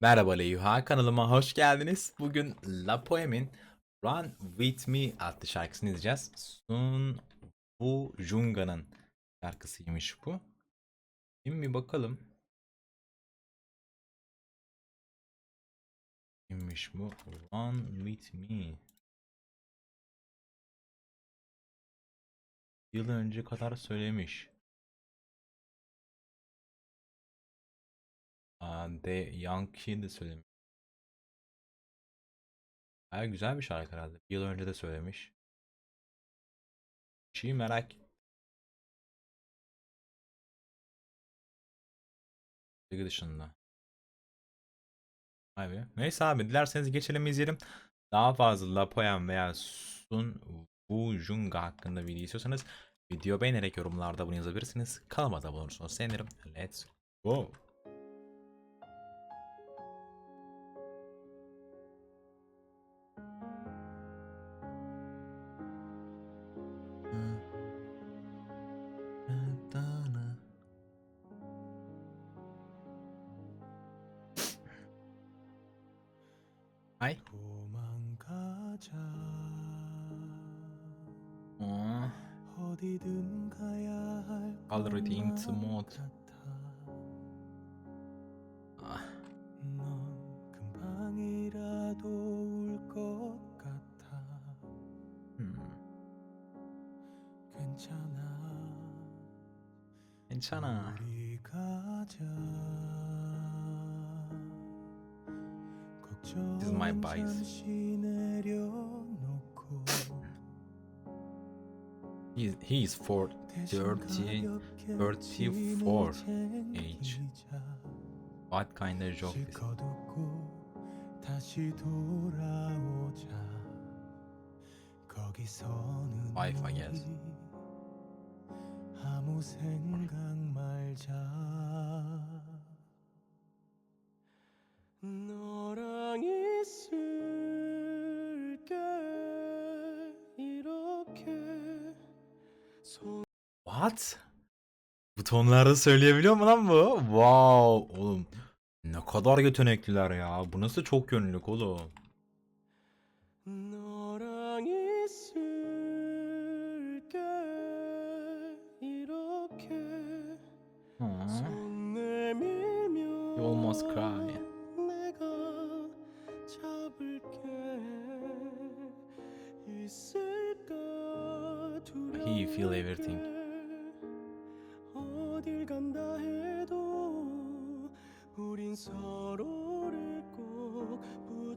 Merhaba Leyuha, kanalıma hoş geldiniz. Bugün La Poeme'in Run With Me adlı şarkısını izleyeceğiz. Sun Woo Junga'nın şarkısıymış bu. Şimdi bakalım. Kimmiş bu? Run With Me. Yıl önce kadar söylemiş. The Young Kid söylemiş. Baya güzel bir şarkı herhalde. Bir yıl önce de söylemiş. Şeyi merak Müzik dışında. Be. Neyse abi dilerseniz geçelim izleyelim. Daha fazla La Poem veya Sun Woo Jung hakkında video istiyorsanız video beğenerek yorumlarda bunu yazabilirsiniz. Kanalıma abone olursanız sevinirim. Let's go. Ay. 도망가자. 어, 어디든 가야 할 Already into mode. 아, 넌 금방이라도 올 것 같아. 음, 괜찮아. 괜찮아. 우리 가자 is my 걱정 bias. 잠시 내려놓고 He he is for 대신 30, 가볍게 34 짐을 age. 챙기자. What kind of joke is? 실컷 웃고 다시 돌아오자 거기서는 Wife, I guess. 우리 아무 생각 말자 What? Bu tonlarda söyleyebiliyor mu lan bu? Wow oğlum. Ne kadar yetenekliler ya. Bu nasıl çok yönlülük oğlum. You almost cry. He feel everything.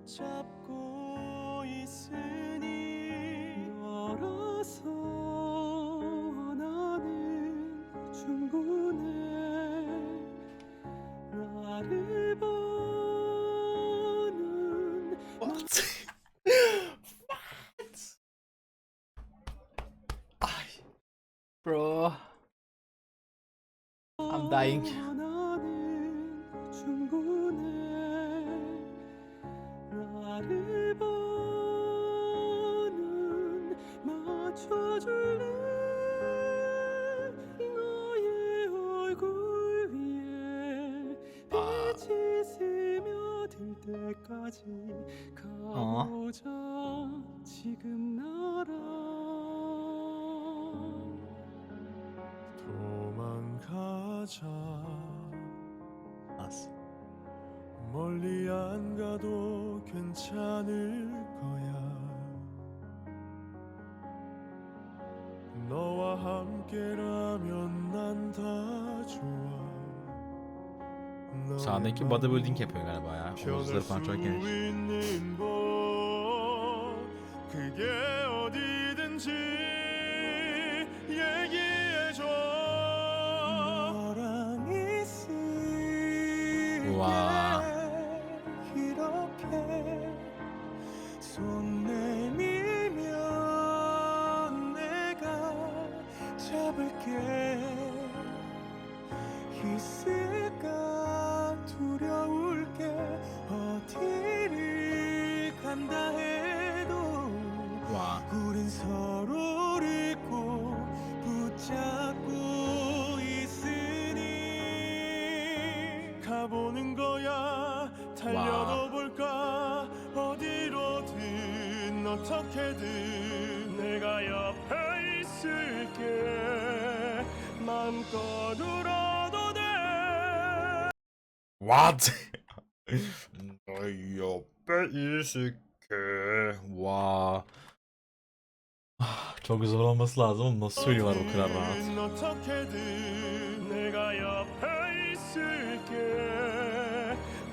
붙잡고 있으니 너라서 나는 충분해 나를 보는 What? What? Ay. Bro. I'm dying. 때까지 가보자 지금 나랑 도망가자. Nasıl? 멀리 안 가도 괜찮을 거야. 너와 함께라면 난 다 좋아 Sağdaki bodybuilding yapıyor galiba ya. Omuzları falan çok geniş. 있는 곳 그게 어 어디로든 어떻게든 내가 옆에 있을게 맘껏 울어도 돼 What? 너희 옆에 있을게. 와. Ah, Çok zor olması lazım ama nasıl söylüyorlar bu kadar rahat? 어디든 어떻게든 내가 옆에 있을게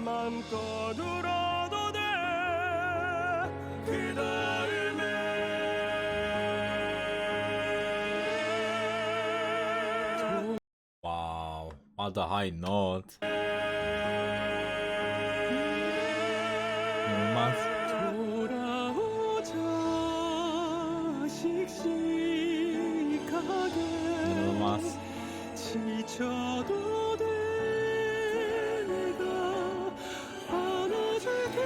맘껏 울어도 돼 그다 A high note. İnanılmaz. 지쳐도 돼 내가 안아줄게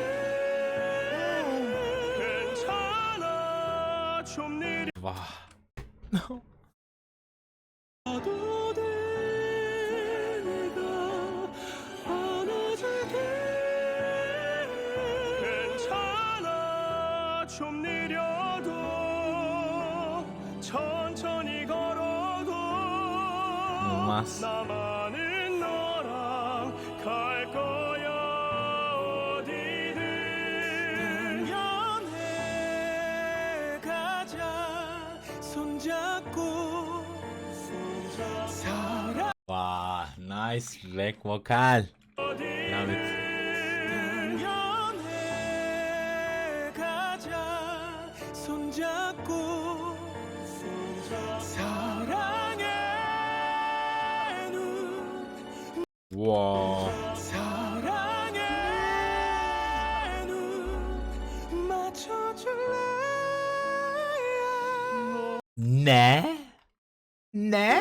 괜찮아 좀 Vah. 느려도 좀 느려도 천천히 걸어도 İnanılmaz. 나만은 너랑 갈 거야 어디든 당연해 가자 손잡고 사랑 Wow. Nice back vocal. 손잡고 사랑해 눈 Wow. 사랑해 눈 맞춰줄래 Ne? Ne?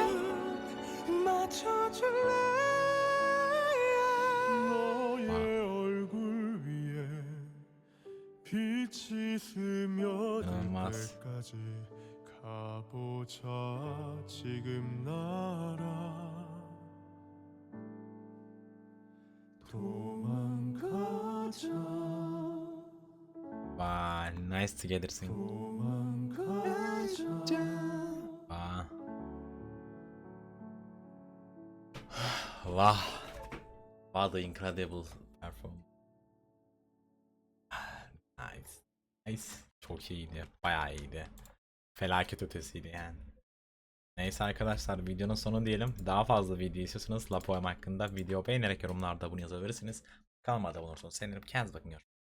빛이 스며들 İnanılmaz. 때까지 가보자 지금 나라 도망가자 Wow. Nice together sing. 도망가자 Wow. Wow. What an incredible Nice. Çok iyiydi. Bayağı iyiydi. Felaket ötesiydi yani. Neyse arkadaşlar videonun sonu diyelim. Daha fazla video istiyorsanız La Poem hakkında video beğenerek yorumlarda bunu yazabilirsiniz. Kanalıma abone olursanız sevinirim. Kendinize bakın. Görüşürüz.